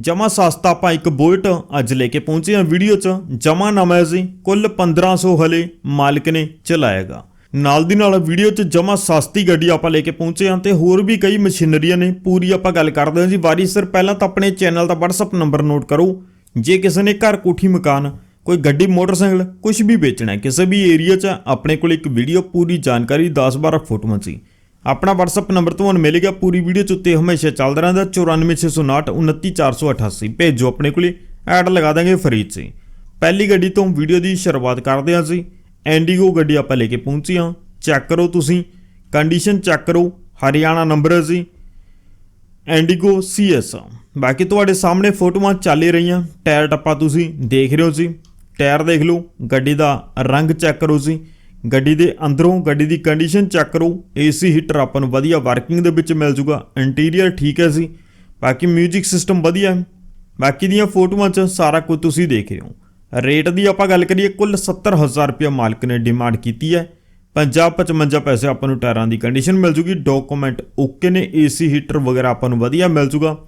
ਜਮਾ ਸਸਤਾ ਆਪਾਂ ਇੱਕ ਬੁਲਟ ਅੱਜ ਲੈ ਕੇ ਪਹੁੰਚੇ ਹਾਂ ਵੀਡੀਓ 'ਚ। ਜਮਾ ਨਵਾਂ ਸੀ ਜੀ, ਕੁੱਲ 1500 ਹਲੇ ਮਾਲਕ ਨੇ ਚਲਾਏਗਾ। ਨਾਲ ਦੀ ਨਾਲ ਵੀਡੀਓ 'ਚ ਜਮਾ ਸਸਤੀ ਗੱਡੀ ਆਪਾਂ ਲੈ ਕੇ ਪਹੁੰਚੇ ਹਾਂ ਤੇ ਹੋਰ ਵੀ ਕਈ ਮਸ਼ੀਨਰੀਆਂ ਨੇ, ਪੂਰੀ ਆਪਾਂ ਗੱਲ ਕਰਦੇ ਹਾਂ ਜੀ। ਵਾਰੀ ਸਰ, ਪਹਿਲਾਂ ਤਾਂ ਆਪਣੇ ਚੈਨਲ ਦਾ WhatsApp ਨੰਬਰ ਨੋਟ ਕਰੋ। ਜੇ ਕਿਸੇ ਨੇ ਘਰ ਕੋਠੀ ਮਕਾਨ, ਕੋਈ ਗੱਡੀ, ਮੋਟਰਸਾਈਕਲ ਕੁਝ ਵੀ ਵੇਚਣਾ ਹੈ, ਕਿਸੇ ਵੀ ਏਰੀਆ 'ਚ, ਆਪਣੇ ਕੋਲ ਇੱਕ ਵੀਡੀਓ, ਪੂਰੀ ਜਾਣਕਾਰੀ 10-12 ਫੋਟੋਆਂ 'ਚ ਆਪਣਾ WhatsApp ਨੰਬਰ ਤੁਹਾਨੂੰ ਮਿਲੇਗਾ, ਪੂਰੀ ਵੀਡੀਓ 'ਚ ਉੱਤੇ ਹਮੇਸ਼ਾ ਚੱਲਦਾ ਰਹਿੰਦਾ 94659 29488 ਭੇਜੋ ਆਪਣੇ ਕੋਲੇ, ਐਡ ਲਗਾ ਦਾਂਗੇ ਫਰੀ 'ਚ ਪਹਿਲੀ ਗੱਡੀ ਤੋਂ ਵੀਡੀਓ ਦੀ ਸ਼ੁਰੂਆਤ ਕਰਦੇ ਹਾਂ ਅਸੀਂ। ਐਂਡੀਗੋ ਗੱਡੀ ਆਪਾਂ ਲੈ ਕੇ ਪਹੁੰਚੀ ਹਾਂ। ਚੈੱਕ ਕਰੋ ਤੁਸੀਂ। ਕੰਡੀਸ਼ਨ ਚੈੱਕ ਕਰੋ। ਹਰਿਆਣਾ ਨੰਬਰ ਹੈ ਜੀ। ਐਂਡੀਗੋ ਸੀਐਸ ਬਾਕੀ ਤੁਹਾਡੇ ਸਾਹਮਣੇ ਫੋਟੋਆਂ ਚੱਲ ਰਹੀਆਂ। ਟਾਇਰ ਟੱਪਾ ਤੁਸੀਂ ਦੇਖ ਰਹੇ ਹੋ ਜੀ। ਟਾਇਰ ਦੇਖ ਲਓ। ਗੱਡੀ ਦਾ ਰੰਗ ਚੈੱਕ ਕਰੋ ਜੀ। ਗੱਡੀ ਦੇ ਅੰਦਰੋਂ ਗੱਡੀ ਦੀ ਕੰਡੀਸ਼ਨ ਚੈੱਕ ਕਰੋ। ਏਸੀ ਹੀਟਰ ਆਪਾਂ ਨੂੰ ਵਧੀਆ ਵਰਕਿੰਗ ਦੇ ਵਿੱਚ ਮਿਲ ਜੂਗਾ। ਇੰਟੀਰੀਅਰ ਠੀਕ ਹੈ ਜੀ। ਬਾਕੀ 뮤직 ਸਿਸਟਮ ਵਧੀਆ ਹੈ। ਬਾਕੀ ਦੀਆਂ ਫੋਟੋਆਂ 'ਚ ਸਾਰਾ ਕੁਝ ਤੁਸੀਂ ਦੇਖ ਰਹੇ ਹੋ। ਰੇਟ ਦੀ ਆਪਾਂ ਗੱਲ ਕਰੀਏ, ਕੁੱਲ 70000 ਰੁਪਏ ਮਾਲਕ ਨੇ ਡਿਮਾਂਡ ਕੀਤੀ ਹੈ। 50 55 ਪੈਸੇ ਆਪਾਂ ਨੂੰ ਟਾਇਰਾਂ ਦੀ ਕੰਡੀਸ਼ਨ ਮਿਲ ਜੂਗੀ। ਡਾਕੂਮੈਂਟ ਓਕੇ ਨੇ ਏਸੀ ਹੀਟਰ ਵਗੈਰਾ ਆਪਾਂ ਨੂੰ ਵਧੀਆ ਮਿਲ ਜੂਗਾ।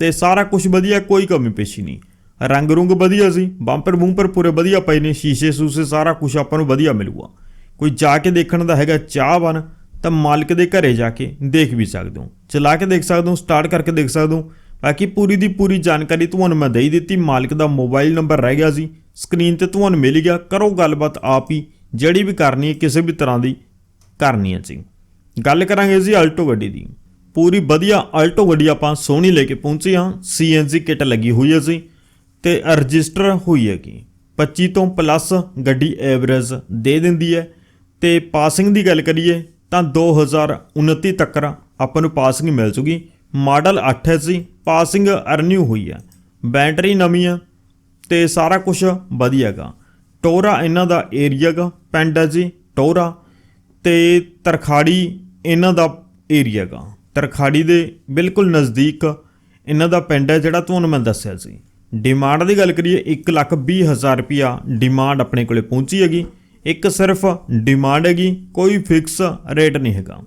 ਤੇ ਸਾਰਾ ਕੁਝ ਵਧੀਆ, ਕੋਈ ਕਮੀ ਪੇਸ਼ੀ ਨਹੀਂ। ਰੰਗ ਰੁੰਗ ਵਧੀਆ ਸੀ ਬੰਪਰ ਬੂੰਪਰ ਪੂਰੇ ਵਧੀਆ ਪਏ ਨੇ। ਸ਼ੀਸ਼ੇ ਸੂਸੇ ਸਾਰਾ ਕੁਝ ਆਪਾਂ ਨੂੰ ਵਧੀਆ ਮਿਲੂਗਾ। ਕੋਈ ਜਾ ਕੇ ਦੇਖਣ ਦਾ ਹੈਗਾ ਚਾਹਵਾਨ ਤਾਂ ਮਾਲਕ ਦੇ ਘਰੇ ਜਾ ਕੇ ਦੇਖ ਵੀ ਸਕਦੇ ਹੋ। ਚਲਾ ਕੇ ਦੇਖ ਸਕਦੇ ਹੋ ਸਟਾਰਟ ਕਰਕੇ ਦੇਖ ਸਕਦੇ ਹੋ। ਬਾਕੀ ਪੂਰੀ ਦੀ ਪੂਰੀ ਜਾਣਕਾਰੀ ਤੁਹਾਨੂੰ ਮੈਂ ਦੇ ਦਿੱਤੀ। ਮਾਲਕ ਦਾ ਮੋਬਾਈਲ ਨੰਬਰ ਰਹਿ ਗਿਆ ਸੀ। ਸਕਰੀਨ ਤੇ ਤੁਹਾਨੂੰ ਮਿਲ ਗਿਆ। ਕਰੋ ਗੱਲਬਾਤ ਆਪ ਹੀ। ਜਿਹੜੀ ਵੀ ਕਰਨੀ ਹੈ, ਕਿਸੇ ਵੀ ਤਰ੍ਹਾਂ ਦੀ ਕਰਨੀ ਹੈ ਜੀ। ਗੱਲ ਕਰਾਂਗੇ ਜੀ ਆਲਟੋ ਗੱਡੀ ਦੀ। ਪੂਰੀ ਵਧੀਆ ਆਲਟੋ ਗੱਡੀ ਆਪਾਂ ਸੋਹਣੀ ਲੈ ਕੇ ਪਹੁੰਚੇ ਹਾਂ। ਸੀਐਨਜੀ ਕਿਟ ਲੱਗੀ ਹੋਈ ਹੈ ਜੀ। ਤੇ ਰਜਿਸਟਰ ਹੋਈ ਹੈਗੀ। 25 ਤੋਂ ਪਲੱਸ ਗੱਡੀ ਐਵਰੇਜ ਦੇ ਦਿੰਦੀ ਹੈ। ਤੇ ਪਾਸਿੰਗ ਦੀ ਗੱਲ ਕਰੀਏ, ਤਾਂ 2029 ਤੱਕ ਆਪਾਂ ਨੂੰ ਪਾਸਿੰਗ ਮਿਲ ਜੂਗੀ ਮਾਡਲ 8 ਹੈ ਜੀ ਪਾਸਿੰਗ ਅਰਨਿਊ ਹੋਈ ਹੈ। ਬੈਟਰੀ ਨਵੀਂ ਹੈ ਤੇ ਸਾਰਾ ਕੁਝ ਵਧੀਆ ਹੈਗਾ। ਟੋਰਾ ਇਹਨਾਂ ਦਾ ਏਰੀਆ ਗਾ ਪਿੰਡ ਹੈ ਜੀ, ਟੋਰਾ। ਤੇ ਤਰਖਾੜੀ ਇਹਨਾਂ ਦਾ ਏਰੀਆ ਗਾ ਤਰਖਾੜੀ ਦੇ ਬਿਲਕੁਲ ਨਜ਼ਦੀਕ ਇਹਨਾਂ ਦਾ ਪਿੰਡ ਹੈ ਜਿਹੜਾ ਤੁਹਾਨੂੰ ਮੈਂ ਦੱਸਿਆ ਸੀ। ਡਿਮਾਂਡ ਦੀ ਗੱਲ ਕਰੀਏ 120000 ਰੁਪਿਆ ਡਿਮਾਂਡ ਆਪਣੇ ਕੋਲੇ ਪਹੁੰਚੀ ਹੈਗੀ। ਇੱਕ ਸਿਰਫ ਡਿਮਾਂਡ ਹੈਗੀ, ਕੋਈ ਫਿਕਸ ਰੇਟ ਨਹੀਂ ਹੈਗਾ।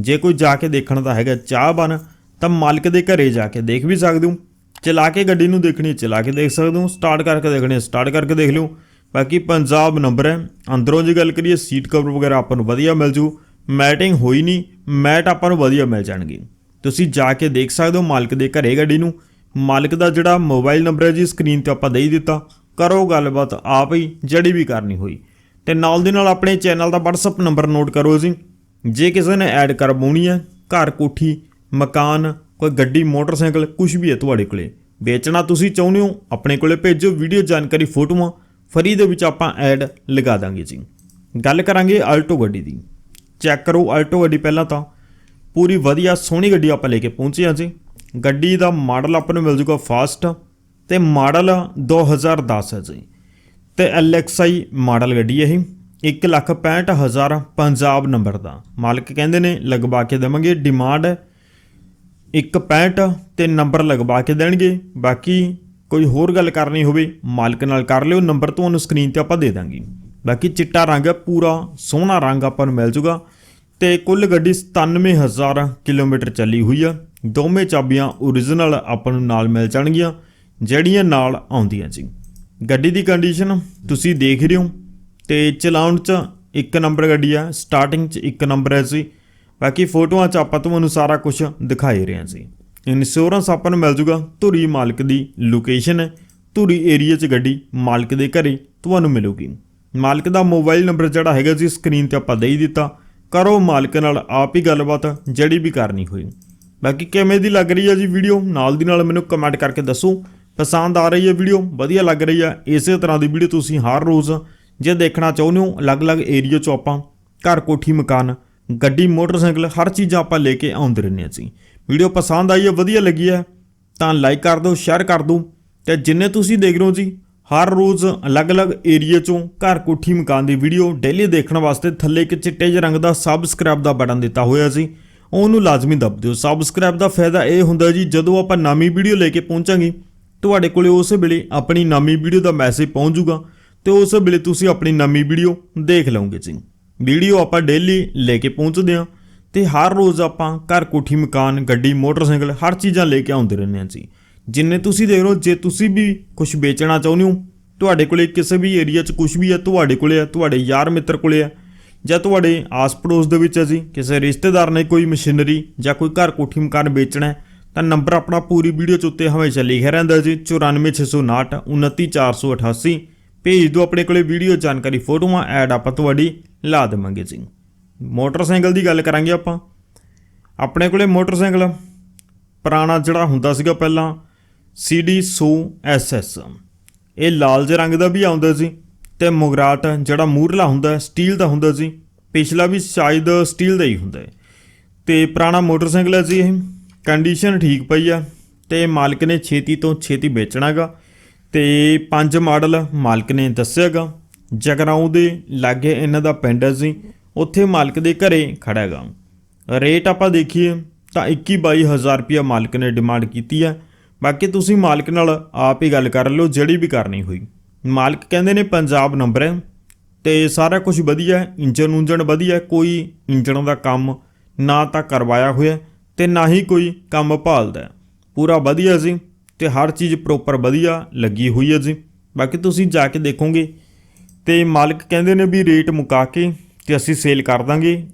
ਜੇ ਕੋਈ ਜਾ ਕੇ ਦੇਖਣ ਦਾ ਹੈਗਾ, ਚਾਹ ਬਣ, ਤਾਂ ਮਾਲਕ ਦੇ ਘਰੇ ਜਾ ਕੇ ਦੇਖ ਵੀ ਸਕਦੇ ਹੋ। ਚਲਾ ਕੇ ਗੱਡੀ ਨੂੰ ਦੇਖਣੀ, ਚਲਾ ਕੇ ਦੇਖ ਸਕਦੇ ਹੋ। ਸਟਾਰਟ ਕਰਕੇ ਦੇਖਣੀ ਸਟਾਰਟ ਕਰਕੇ ਦੇਖ ਲਿਓ। ਬਾਕੀ ਪੰਜਾਬ ਨੰਬਰ ਹੈ। ਅੰਦਰੋਂ ਜੇ ਗੱਲ ਕਰੀਏ ਸੀਟ ਕਵਰ ਵਗੈਰਾ ਆਪਾਂ ਨੂੰ ਵਧੀਆ ਮਿਲ ਜੂ। ਮੈਟਿੰਗ ਹੋਈ ਨਹੀਂ ਮੈਟ ਆਪਾਂ ਨੂੰ ਵਧੀਆ ਮਿਲ ਜਾਣਗੇ। ਤੁਸੀਂ ਜਾ ਕੇ ਦੇਖ ਸਕਦੇ ਹੋ ਮਾਲਕ ਦੇ ਘਰੇ ਗੱਡੀ ਨੂੰ। ਮਾਲਕ ਦਾ ਜਿਹੜਾ ਮੋਬਾਈਲ ਨੰਬਰ ਹੈ ਜੀ ਸਕਰੀਨ ਤੇ ਆਪਾਂ ਦੇ ਹੀ ਦਿੱਤਾ। ਕਰੋ ਗੱਲਬਾਤ ਆਪ ਹੀ, ਜਿਹੜੀ ਵੀ ਕਰਨੀ ਹੋਈ। ਤੇ ਨਾਲ ਦੀ ਨਾਲ ਆਪਣੇ ਚੈਨਲ ਦਾ WhatsApp ਨੰਬਰ ਨੋਟ ਕਰੋ ਜੀ। ਜੇ ਕਿਸੇ ਨੇ ਐਡ ਕਰਵਾਉਣੀ ਹੈ, ਘਰ, ਕੋਠੀ, ਮਕਾਨ, ਕੋਈ ਗੱਡੀ, ਮੋਟਰਸਾਈਕਲ ਕੁਝ ਵੀ ਹੈ ਤੁਹਾਡੇ ਕੋਲੇ, ਵੇਚਣਾ ਤੁਸੀਂ ਚਾਹੁੰਦੇ ਹੋ, ਆਪਣੇ ਕੋਲੇ ਭੇਜੋ ਵੀਡੀਓ ਜਾਣਕਾਰੀ, ਫੋਟੋਆਂ, ਫਰੀ ਦੇ ਵਿੱਚ ਆਪਾਂ ਐਡ ਲਗਾ ਦਾਂਗੇ ਜੀ। ਗੱਲ ਕਰਾਂਗੇ ਆਲਟੋ ਗੱਡੀ ਦੀ। ਚੈੱਕ ਕਰੋ ਆਲਟੋ ਗੱਡੀ ਪਹਿਲਾਂ ਤਾਂ। ਪੂਰੀ ਵਧੀਆ ਸੋਹਣੀ ਗੱਡੀ ਆਪਾਂ ਲੈ ਕੇ ਪਹੁੰਚੇ ਹਾਂ ਜੀ। ਗੱਡੀ ਦਾ ਮਾਡਲ ਆਪਾਂ ਨੂੰ ਮਿਲ ਜੂਗਾ ਫਾਸਟ ਤੇ ਮਾਡਲ 2010 ਹੈ ਜੀ। ਤੇ LXI ਮਾਡਲ ਗੱਡੀ ਇਹ। 165000 ਪੰਜਾਬ ਨੰਬਰ ਦਾ। ਮਾਲਕ ਕਹਿੰਦੇ ਨੇ, ਲਗਵਾ ਕੇ ਦੇਵਾਂਗੇ ਡਿਮਾਂਡ 165 ਤੇ ਨੰਬਰ ਲਗਵਾ ਕੇ ਦੇਣਗੇ। ਬਾਕੀ ਕੋਈ ਹੋਰ ਗੱਲ ਕਰਨੀ ਹੋਵੇ, ਮਾਲਕ ਨਾਲ ਕਰ ਲਿਓ, ਨੰਬਰ ਤੁਹਾਨੂੰ ਸਕਰੀਨ ਤੇ ਆਪਾਂ ਦੇ ਦਾਂਗੇ। ਬਾਕੀ ਚਿੱਟਾ ਰੰਗ ਹੈ ਪੂਰਾ ਸੋਹਣਾ ਰੰਗ ਆਪਾਂ ਨੂੰ ਮਿਲ ਜੂਗਾ। ਤੇ ਕੁੱਲ ਗੱਡੀ 97000 ਕਿਲੋਮੀਟਰ ਚੱਲੀ ਹੋਈ ਆ। ਦੋਵੇਂ ਚਾਬੀਆਂ ਓਰੀਜਨਲ ਆਪਾਂ ਨੂੰ ਨਾਲ ਮਿਲ ਜਾਣਗੀਆਂ, ਜਿਹੜੀਆਂ ਨਾਲ ਆਉਂਦੀਆਂ ਜੀ। ਗੱਡੀ ਦੀ ਕੰਡੀਸ਼ਨ ਤੁਸੀਂ ਦੇਖ ਰਹੇ ਹੋ ਤੇ ਚਲਾਉਣ 'ਚ ਇੱਕ ਨੰਬਰ ਗੱਡੀ ਆ ਸਟਾਰਟਿੰਗ 'ਚ ਇੱਕ ਨੰਬਰ ਹੈ ਜੀ। ਬਾਕੀ ਫੋਟੋਆਂ 'ਚ ਆਪਾਂ ਤੁਹਾਨੂੰ ਸਾਰਾ ਕੁਝ ਦਿਖਾਈ ਰਹੇ ਹਾਂ ਜੀ। ਇੰਸ਼ੋਰੈਂਸ ਆਪਾਂ ਨੂੰ ਮਿਲ ਜੂਗਾ ਧੁਰੀ ਮਾਲਕ ਦੀ ਲੋਕੇਸ਼ਨ ਹੈ ਧੁਰੀ ਏਰੀਆ 'ਚ ਗੱਡੀ ਮਾਲਕ ਦੇ ਘਰੇ ਤੁਹਾਨੂੰ ਮਿਲੂਗੀ। ਮਾਲਕ ਦਾ ਮੋਬਾਈਲ ਨੰਬਰ ਜਿਹੜਾ ਹੈਗਾ ਜੀ ਸਕਰੀਨ ਤੇ ਆਪਾਂ ਦੇ ਹੀ ਦਿੱਤਾ। ਕਰੋ ਮਾਲਕ ਨਾਲ ਆਪ ਹੀ ਗੱਲਬਾਤ, ਜਿਹੜੀ ਵੀ ਕਰਨੀ ਹੋਈ। ਬਾਕੀ ਕਿਵੇਂ ਦੀ ਲੱਗ ਰਹੀ ਹੈ ਜੀ ਵੀਡੀਓ ਨਾਲ ਦੀ ਨਾਲ ਮੈਨੂੰ ਕਮੈਂਟ ਕਰਕੇ ਦੱਸੋ। ਪਸੰਦ ਆ ਰਹੀ ਹੈ ਵੀਡੀਓ ਵਧੀਆ ਲੱਗ ਰਹੀ ਹੈ। ਇਸੇ ਤਰ੍ਹਾਂ ਦੀ ਵੀਡੀਓ ਤੁਸੀਂ ਹਰ ਰੋਜ਼ ਜੇ ਦੇਖਣਾ ਚਾਹੁੰਦੇ ਹੋ, ਅਲੱਗ-ਅਲੱਗ ਏਰੀਆ 'ਚੋਂ ਆਪਾਂ ਘਰ ਕੋਠੀ, ਮਕਾਨ, ਗੱਡੀ, ਮੋਟਰਸਾਈਕਲ, ਹਰ ਚੀਜ਼ ਆਪਾਂ ਲੈ ਕੇ ਆਉਂਦੇ ਰਹਿੰਦੇ ਹਾਂ ਜੀ ਵੀਡੀਓ ਪਸੰਦ ਆਈ ਹੈ, ਵਧੀਆ ਲੱਗੀ ਹੈ, ਤਾਂ ਲਾਈਕ ਕਰ ਦਿਓ ਸ਼ੇਅਰ ਕਰ ਦਿਓ। ਤੇ ਜਿੰਨੇ ਤੁਸੀਂ ਦੇਖ ਰਹੇ ਹੋ ਜੀ, ਹਰ ਰੋਜ਼ ਅਲੱਗ-ਅਲੱਗ ਏਰੀਆ 'ਚੋਂ ਘਰ ਕੋਠੀ, ਮਕਾਨ ਦੀ ਵੀਡੀਓ ਡੇਲੀ ਦੇਖਣ ਵਾਸਤੇ ਥੱਲੇ ਇੱਕ ਚਿੱਟੇ ਜਿਹੇ ਰੰਗ ਦਾ ਸਬਸਕ੍ਰਾਈਬ ਦਾ ਬਟਨ ਦਿੱਤਾ ਹੋਇਆ ਸੀ, ਉਹਨੂੰ ਲਾਜ਼ਮੀ ਦਬ ਦਿਓ। ਸਬਸਕ੍ਰਾਈਬ ਦਾ ਫਾਇਦਾ ਇਹ ਹੁੰਦਾ ਜੀ, ਜਦੋਂ ਆਪਾਂ ਨਵੀਂ ਵੀਡੀਓ ਲੈ ਕੇ ਪਹੁੰਚਾਂਗੇ ਤੁਹਾਡੇ ਕੋਲੇ ਉਸ ਵੇਲੇ ਆਪਣੀ ਨਵੀਂ ਵੀਡੀਓ ਦਾ ਮੈਸੇਜ ਪਹੁੰਚ ਜਾਊਗਾ ਤੇ ਉਸ ਵੇਲੇ ਤੁਸੀਂ ਆਪਣੀ ਨਵੀਂ ਵੀਡੀਓ ਦੇਖ ਲਓਗੇ ਜੀ। ਵੀਡੀਓ ਆਪਾਂ ਡੇਲੀ ਲੈ ਕੇ ਪਹੁੰਚਦੇ ਹਾਂ ਤੇ ਹਰ ਰੋਜ਼ ਆਪਾਂ ਘਰ ਕੋਠੀ, ਮਕਾਨ, ਗੱਡੀ, ਮੋਟਰਸਾਈਕਲ ਹਰ ਚੀਜ਼ਾਂ ਲੈ ਕੇ ਆਉਂਦੇ ਰਹਿੰਦੇ ਹਾਂ ਜੀ। ਜਿੰਨੇ ਤੁਸੀਂ ਦੇਖ ਰਹੇ ਹੋ, ਜੇ ਤੁਸੀਂ ਵੀ ਕੁਝ ਵੇਚਣਾ ਚਾਹੁੰਦੇ ਹੋ, ਤੁਹਾਡੇ ਕੋਲੇ ਕਿਸੇ ਵੀ ਏਰੀਆ 'ਚ ਕੁਝ ਵੀ ਹੈ ਤੁਹਾਡੇ ਕੋਲੇ ਹੈ ਤੁਹਾਡੇ ਯਾਰ ਮਿੱਤਰ ਕੋਲੇ ਹੈ ਜਾਂ ਤੁਹਾਡੇ ਆਸ-ਪੜੋਸ ਦੇ ਵਿੱਚ ਹੈ ਜੀ, ਕਿਸੇ ਰਿਸ਼ਤੇਦਾਰ ਨੇ ਕੋਈ ਮਸ਼ੀਨਰੀ ਜਾਂ ਕੋਈ ਘਰ ਕੋਠੀ, ਮਕਾਨ ਵੇਚਣਾ ਹੈ ਤਾਂ ਨੰਬਰ ਆਪਣਾ ਪੂਰੀ ਵੀਡੀਓ 'ਚ ਉੱਤੇ ਹਮੇਸ਼ਾ ਲਿਖਿਆ ਰਹਿੰਦਾ ਜੀ 94659 29488 ਭੇਜ ਦਿਓ ਆਪਣੇ ਕੋਲੇ ਵੀਡੀਓ ਜਾਣਕਾਰੀ, ਫੋਟੋਆਂ, ਐਡ ਆਪਾਂ ਤੁਹਾਡੀ ਲਾ ਦੇਵਾਂਗੇ ਜੀ। ਮੋਟਰਸਾਈਕਲ ਦੀ ਗੱਲ ਕਰਾਂਗੇ ਆਪਾਂ। ਆਪਣੇ ਕੋਲੇ ਮੋਟਰਸਾਈਕਲ, ਪੁਰਾਣਾ ਜਿਹੜਾ ਹੁੰਦਾ ਸੀਗਾ ਪਹਿਲਾਂ CD 100 SS ਇਹ ਲਾਲ ਜਿਹੇ ਰੰਗ ਦਾ ਵੀ ਆਉਂਦਾ ਸੀ ਤੇ ਮੁਗਰਾਟ ਜਿਹੜਾ ਮੂਰਲਾ ਹੁੰਦਾ, ਸਟੀਲ ਦਾ ਹੁੰਦਾ ਸੀ ਪਿਛਲਾ ਵੀ ਸ਼ਾਇਦ ਸਟੀਲ ਦਾ ਹੀ ਹੁੰਦਾ ਹੈ। ਤੇ ਪੁਰਾਣਾ ਮੋਟਰਸਾਈਕਲ ਹੈ ਜੀ ਇਹ। ਕੰਡੀਸ਼ਨ ਠੀਕ ਪਈ ਆ ਤੇ ਮਾਲਕ ਨੇ ਛੇਤੀ ਤੋਂ ਛੇਤੀ ਵੇਚਣਾਗਾ ਤੇ ਪੰਜ ਮਾਡਲ ਮਾਲਕ ਨੇ ਦੱਸਿਆਗਾ। ਜਗਰਾਉਂ ਦੇ ਲਾਗੇ ਇਹਨਾਂ ਦਾ ਪਿੰਡ ਹੈ ਉੱਥੇ ਮਾਲਕ ਦੇ ਘਰੇ ਖੜਾ ਹੈਗਾ। ਰੇਟ ਆਪਾਂ ਦੇਖੀਏ ਤਾਂ 21 22000 ਰੁਪਇਆ ਮਾਲਕ ਨੇ ਡਿਮਾਂਡ ਕੀਤੀ ਹੈ ਬਾਕੀ ਤੁਸੀਂ ਮਾਲਕ ਨਾਲ ਆਪ ਹੀ ਗੱਲ ਕਰ ਲਓ, ਜਿਹੜੀ ਵੀ ਕਰਨੀ ਹੋਈ। ਮਾਲਕ ਕਹਿੰਦੇ ਨੇ ਪੰਜਾਬ ਨੰਬਰ ਹੈ ਤੇ ਸਾਰਾ ਕੁਝ ਵਧੀਆ ਹੈ ਇੰਜਨ ਉਂਜਨ ਵਧੀਆ ਕੋਈ ਇੰਜਣ ਦਾ ਕੰਮ ਨਾ ਤਾਂ ਕਰਵਾਇਆ ਹੋਇਆ। ਤੇ ਨਾ ਹੀ ਕੋਈ ਕੰਮ ਭਾਲਦਾ ਪੂਰਾ ਵਧੀਆ ਜੀ ਤੇ ਹਰ ਚੀਜ਼ ਪ੍ਰੋਪਰ ਵਧੀਆ ਲੱਗੀ ਹੋਈ ਹੈ ਜੀ। ਬਾਕੀ ਤੁਸੀਂ ਜਾ ਕੇ ਦੇਖੋਗੇ ਤੇ ਮਾਲਕ ਕਹਿੰਦੇ ਨੇ ਵੀ ਰੇਟ ਮੁਕਾ ਕੇ ਤੇ ਅਸੀਂ ਸੇਲ ਕਰ ਦਾਂਗੇ।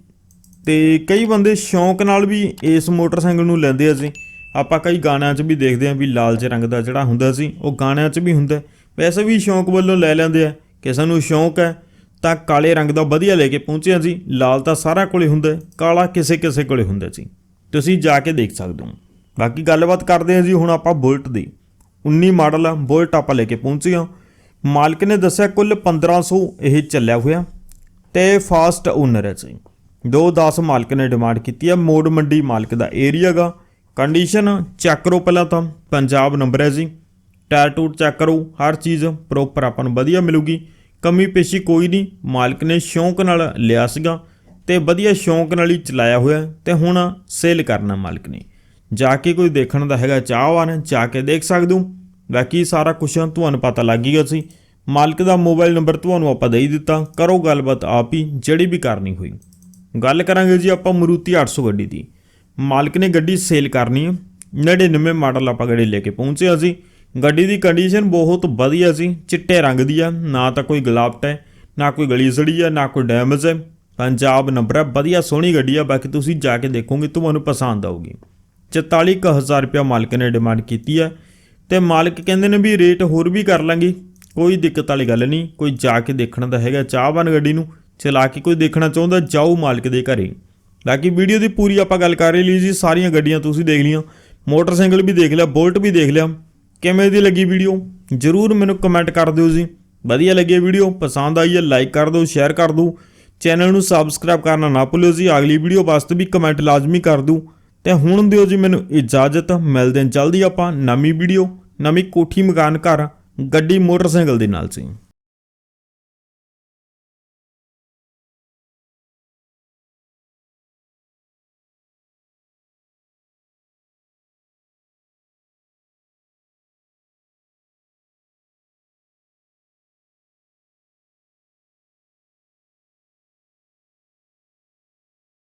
ਤੇ ਕਈ ਬੰਦੇ ਸ਼ੌਂਕ ਨਾਲ ਵੀ ਇਸ ਮੋਟਰਸਾਈਕਲ ਨੂੰ ਲੈਂਦੇ ਆ ਜੀ। ਆਪਾਂ ਕਈ ਗਾਣਿਆਂ 'ਚ ਵੀ ਦੇਖਦੇ ਆ ਵੀ ਲਾਲ ਜਿਹੇ ਰੰਗ ਦਾ ਜਿਹੜਾ ਹੁੰਦਾ ਸੀ, ਉਹ ਗਾਣਿਆਂ 'ਚ ਵੀ ਹੁੰਦਾ। ਵੈਸੇ ਵੀ ਸ਼ੌਂਕ ਵੱਲੋਂ ਲੈ ਲੈਂਦੇ ਆ। ਕਿ ਸਾਨੂੰ ਸ਼ੌਂਕ ਹੈ ਤਾਂ ਕਾਲੇ ਰੰਗ ਦਾ ਵਧੀਆ ਲੈ ਕੇ ਪਹੁੰਚਿਆ ਜੀ। ਲਾਲ ਤਾਂ ਸਾਰਾ ਕੋਲੇ ਹੁੰਦਾ ਕਾਲਾ ਕਿਸੇ ਕਿਸੇ ਕੋਲੇ ਹੁੰਦਾ ਜੀ। ਤੁਸੀਂ ਜਾ ਕੇ ਦੇਖ ਸਕਦੇ ਹੋ। ਬਾਕੀ ਗੱਲਬਾਤ ਕਰਦੇ ਹਾਂ ਜੀ ਹੁਣ ਆਪਾਂ ਬੁਲਟ ਦੀ। 19 ਮਾਡਲ ਬੁਲਟ ਆਪਾਂ ਲੈ ਕੇ ਪਹੁੰਚੇ ਹਾਂ। ਮਾਲਕ ਨੇ ਦੱਸਿਆ ਕੁੱਲ 1500 ਇਹ ਚੱਲਿਆ ਹੋਇਆ ਤੇ ਫਾਸਟ ਓਨਰ ਹੈ ਜੀ। 210 ਮਾਲਕ ਨੇ ਡਿਮਾਂਡ ਕੀਤੀ ਹੈ ਮੋੜ ਮੰਡੀ ਮਾਲਕ ਦਾ ਏਰੀਆ ਗਾ। ਕੰਡੀਸ਼ਨ ਚੈੱਕ ਕਰੋ ਪਹਿਲਾਂ ਤਾਂ। ਪੰਜਾਬ ਨੰਬਰ ਹੈ ਜੀ। ਟਾਇਰ ਟੂਰ ਚੈੱਕ ਕਰੋ। ਹਰ ਚੀਜ਼ ਪ੍ਰੋਪਰ ਆਪਾਂ ਨੂੰ ਵਧੀਆ ਮਿਲੂਗੀ। ਕਮੀ ਪੇਸ਼ੀ ਕੋਈ ਨਹੀਂ। ਮਾਲਕ ਨੇ ਸ਼ੌਂਕ ਨਾਲ ਲਿਆ ਸੀਗਾ। ਤੇ ਵਧੀਆ ਸ਼ੌਂਕ ਨਾਲ ਹੀ ਚਲਾਇਆ ਹੋਇਆ ਹੈ ਤੇ ਹੁਣ ਸੇਲ ਕਰਨਾ ਮਾਲਕ ਨੇ। ਜਾ ਕੇ ਕੋਈ ਦੇਖਣ ਦਾ ਹੈਗਾ ਚਾਹਵਾਨ, ਜਾ ਕੇ ਦੇਖ ਸਕਦੇ। ਹੋ ਬਾਕੀ ਸਾਰਾ ਕੁਝ ਤੁਹਾਨੂੰ ਪਤਾ ਲੱਗ ਗਿਆ ਸੀ। ਮਾਲਕ ਦਾ ਮੋਬਾਈਲ ਨੰਬਰ ਤੁਹਾਨੂੰ ਆਪਾਂ ਦੇ ਦਿੱਤਾ। ਕਰੋ ਗੱਲਬਾਤ ਆਪ ਹੀ, ਜਿਹੜੀ ਵੀ ਕਰਨੀ ਹੋਈ। ਗੱਲ ਕਰਾਂਗੇ ਜੀ ਆਪਾਂ ਮਰੂਤੀ 800 ਗੱਡੀ ਦੀ। ਮਾਲਕ ਨੇ ਗੱਡੀ ਸੇਲ ਕਰਨੀ ਹੈ। 99 ਮਾਡਲ ਆਪਾਂ ਗੱਡੀ ਲੈ ਕੇ ਪਹੁੰਚੇ ਅਸੀਂ ਗੱਡੀ ਦੀ ਕੰਡੀਸ਼ਨ ਬਹੁਤ ਵਧੀਆ ਸੀ। ਚਿੱਟੇ ਰੰਗ ਦੀ ਆ। ਨਾ ਤਾਂ ਕੋਈ ਗਲਾਵਟ ਹੈ, ਨਾ ਕੋਈ ਗਲੀ ਸੜੀ ਆ, ਨਾ ਕੋਈ ਡੈਮੇਜ ਹੈ। ਪੰਜਾਬ ਨੰਬਰ ਹੈ, ਵਧੀਆ ਸੋਹਣੀ ਗੱਡੀ ਆ, ਬਾਕੀ ਤੁਸੀਂ ਜਾ ਕੇ ਦੇਖੋਗੇ, ਤੁਹਾਨੂੰ ਪਸੰਦ ਆਊਗੀ। 44000 ਰੁਪਇਆ ਮਾਲਕ ਨੇ ਡਿਮਾਂਡ ਕੀਤੀ ਹੈ ਤੇ ਮਾਲਕ ਕਹਿੰਦੇ ਨੇ ਵੀ ਰੇਟ ਹੋਰ ਵੀ ਕਰ ਲਾਂਗੇ। ਕੋਈ ਦਿੱਕਤ ਵਾਲੀ ਗੱਲ ਨਹੀਂ, ਕੋਈ ਜਾ ਕੇ ਦੇਖਣ ਦਾ ਹੈਗਾ, ਚਾਹਵਾਨ ਗੱਡੀ ਨੂੰ ਚਲਾ ਕੇ ਕੋਈ ਦੇਖਣਾ ਚਾਹੁੰਦਾ, ਜਾਓ ਮਾਲਕ ਦੇ ਘਰੇ। ਬਾਕੀ ਵੀਡੀਓ ਦੀ ਪੂਰੀ ਆਪਾਂ ਗੱਲ ਕਰ ਲਈ ਜੀ, ਸਾਰੀਆਂ ਗੱਡੀਆਂ ਤੁਸੀਂ ਦੇਖ ਲਈਆਂ, ਮੋਟਰਸਾਈਕਲ ਵੀ ਦੇਖ ਲਿਆ, ਬੋਲਟ ਵੀ ਦੇਖ ਲਿਆ। ਕਿਵੇਂ ਦੀ ਲੱਗੀ ਵੀਡੀਓ? ਜਰੂਰ ਮੈਨੂੰ ਕਮੈਂਟ ਕਰ ਦਿਓ ਜੀ। ਵਧੀਆ ਲੱਗੀ ਵੀਡੀਓ, ਪਸੰਦ ਆਈ ਹੈ ਲਾਈਕ ਕਰ ਦਿਓ ਸ਼ੇਅਰ ਕਰ ਦਿਓ। ਚੈਨਲ ਨੂੰ ਸਬਸਕ੍ਰਾਈਬ ਕਰਨਾ ਨਾ ਭੁੱਲਿਓ ਜੀ। ਅਗਲੀ ਵੀਡੀਓ ਵਾਸਤੇ ਵੀ ਕਮੈਂਟ ਲਾਜ਼ਮੀ ਕਰ ਦਿਓ। ਤੇ ਹੁਣ ਦਿਓ ਜੀ ਮੈਨੂੰ ਇਜਾਜ਼ਤ। ਮਿਲਦੇ ਹਾਂ ਜਲਦੀ ਆਪਾਂ ਨਵੀਂ ਵੀਡੀਓ, ਨਵੀਂ ਕੋਠੀ ਮਕਾਨ ਘਰ, ਗੱਡੀ ਮੋਟਰਸਾਈਕਲ ਦੇ ਨਾਲ ਸੀ